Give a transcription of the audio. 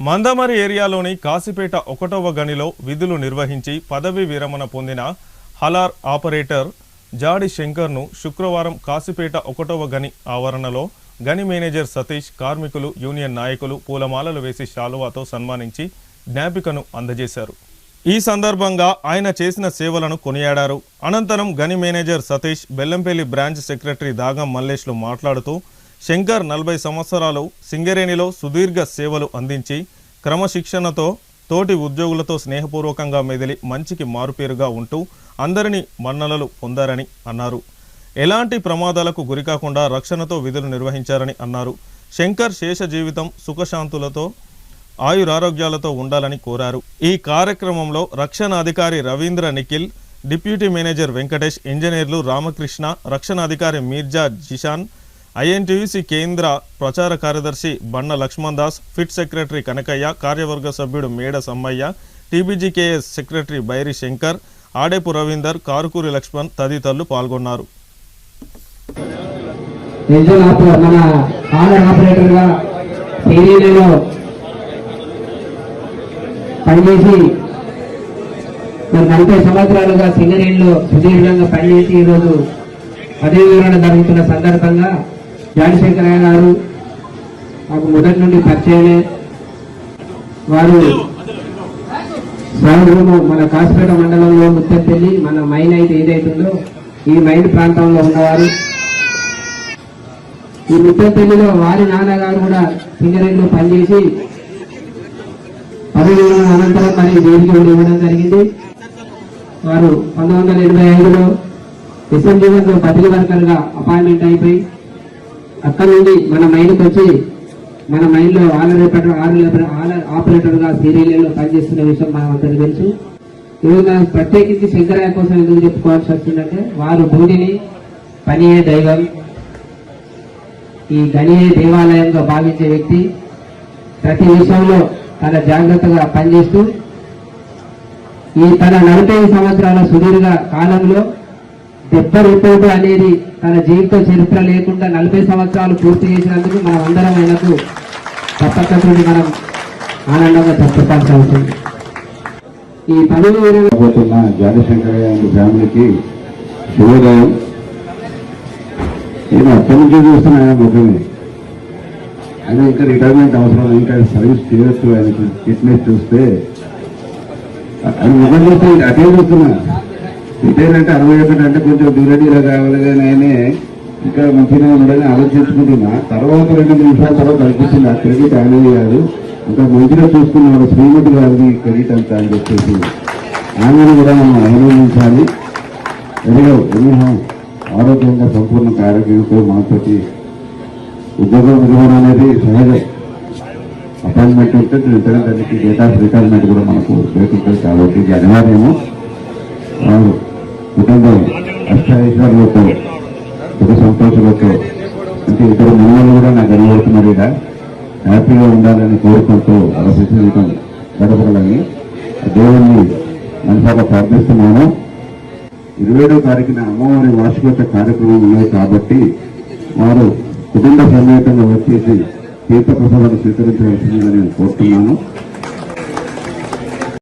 మందమరి ఏరియాలోని కాసిపేట ఒకటవ గనిలో విధులు నిర్వహించి పదవి విరమణ పొందిన హలార్ ఆపరేటర్ జాడి శంకర్ను శుక్రవారం కాసిపేట ఒకటవ గని ఆవరణలో గని మేనేజర్ సతీష్ కార్మికులు యూనియన్ నాయకులు పూలమాలలు వేసి శాలువాతో సన్మానించి జ్ఞాపికను అందజేశారు. ఈ సందర్భంగా ఆయన చేసిన సేవలను కొనియాడారు. అనంతరం గని manager Satish Bellampalli branch secretary Dagam మల్లేష్లు మాట్లాడుతూ శంకర్ నలభై సంవత్సరాలు సింగరేణిలో సుదీర్ఘ సేవలు అందించి క్రమశిక్షణతో తోటి ఉద్యోగులతో స్నేహపూర్వకంగా మెదిలి మంచికి మారుపేరుగా ఉంటూ అందరినీ మన్ననలు పొందారని అన్నారు. ఎలాంటి ప్రమాదాలకు గురికాకుండా రక్షణతో విధులు నిర్వహించారని అన్నారు. శంకర్ శేష జీవితం సుఖశాంతులతో ఆయురారోగ్యాలతో ఉండాలని కోరారు. ఈ కార్యక్రమంలో రక్షణ అధికారి రవీంద్ర నిఖిల్ డిప్యూటీ మేనేజర్ వెంకటేష్ ఇంజనీర్లు రామకృష్ణ రక్షణ అధికారి మీర్జా జిషాన్ ఐఎన్టీయూసీ కేంద్ర ప్రచార కార్యదర్శి బండ లక్ష్మణ్ దాస్ ఫిట్ సెక్రటరీ కనకయ్య కార్యవర్గ సభ్యుడు మేడ సమ్మయ్య టీబీజీకేఎస్ సెక్రటరీ బైరి శంకర్ ఆడేపు రవీందర్ కారుకూరి లక్ష్మణ్ తదితరులు పాల్గొన్నారు. పనిచేసి మరి నలభై సంవత్సరాలుగా సింగరేణిలో సుదీర్ఘంగా పనిచేసి ఈరోజు పదవి వివరణ జరుగుతున్న సందర్భంగా జాడిశంకరయ్య గారు మాకు మొదటి నుండి పరిచయమే. వారు స్వయంభూము మన కాసిపేట మండలంలో ముత్తెల్లి మన మైన్ అయితే ఏదైతుందో ఈ మైన్ ప్రాంతంలో ఉన్నవారు. ఈ ముత్తెల్లిలో వారి నాన్నగారు కూడా సింగరేణిలో పనిచేసి పదవి అనంతరం మరి జైలుకి ఇవ్వడం జరిగింది. వారు పంతొమ్మిది వందల ఎనభై ఐదులో ఎస్ఎంజీలో పత్రిక వర్కర్గా అపాయింట్మెంట్ అయిపోయి అక్కడ నుండి మన మైండ్కి వచ్చి మన మైండ్లో ఆలరేపటర్ ఆపరేటర్గా సీరియల్లో పనిచేస్తున్న విషయం మనం అందరికీ తెలుసు. ఈరోజు ప్రత్యేకించి శంకరయ్య కోసం ఎందుకు చెప్పుకోవాల్సి వస్తుందంటే వారు భూమిని పనియే దైవం ఈ గణియే దేవాలయంగా భావించే వ్యక్తి. ప్రతి విషయంలో తన జాగ్రత్తగా పనిచేస్తూ ఈ తన నలభై సంవత్సరాల సుదీర్ఘ కాలంలో దెబ్బ రిపోర్టు అనేది తన జీవిత చరిత్ర లేకుండా నలభై సంవత్సరాలు పూర్తి చేసినందుకు మనం అందరం ఆయనకు తప్పకుండా మనం ఆనందంగా చెప్పుకోవాల్సి అవుతుంది. ఈ పదవి విరమణ పోతున్న జాడశంకరయ్య అండ్ ఫ్యామిలీకి శుభోదయం. నేను అప్పటి నుంచి చూస్తున్నా ఆయన ముఖమే ఆయన ఇంకా రిటైర్మెంట్ అవసరం ఇంకా సర్వీస్ చేయొచ్చు ఆయన ఫిట్నెస్ చూస్తే ఆయన ముఖం చూస్తే అటే చూస్తున్నా. రిటైర్ అంటే అరవై ఒకటి అంటే కొంచెం డ్యూరడీలో కావాలి కానీ ఆయనే ఇంకా మంచిగా ఉండాలని ఆలోచించుకుంటున్నా. తర్వాత రెండు నిమిషాల తర్వాత కనిపిస్తుంది ఆ క్రెడిట్ ఆయనది కాదు. ఇంకా మంచిగా చూసుకున్నాడు శ్రీమతి గారిది క్రెడిట్ అంతా అని చెప్పేసి. ఆమెను కూడా మనం అభినందించాలి ఎదిగో ఎన్నో ఆరోగ్యంగా సంపూర్ణ ఆరోగ్యంతో మనతోటి ఉద్యోగం విధానం అనేది సహజం. అపాయింట్మెంట్ ఉంటే రిటైర్ దానికి డేట్ ఆఫ్ రిటైర్మెంట్ కూడా మనకు లేకుంటుంది కాబట్టి ఇది అనివార్యము. వారు కుటుంబం అష్టాయిశ్వర్లతో ఒక సంతోషాలతో అంటే ఇద్దరు మనవాళ్ళు కూడా నాకు కనబడుతున్నారు ఇక్కడ హ్యాపీగా ఉండాలని కోరుకుంటూ అలా జీవితం గడపగలని దేవుణ్ణి మనసాగా ప్రార్థిస్తున్నాను ఇరవైడో తారీఖున అమ్మవారి వార్షికోత్సవ కార్యక్రమం ఉన్నాయి కాబట్టి వారు కుటుంబ సమేతంగా వచ్చేసి తీర్థ ప్రసాదాలు స్వీకరించవలసిందని నేను కోరుతున్నాను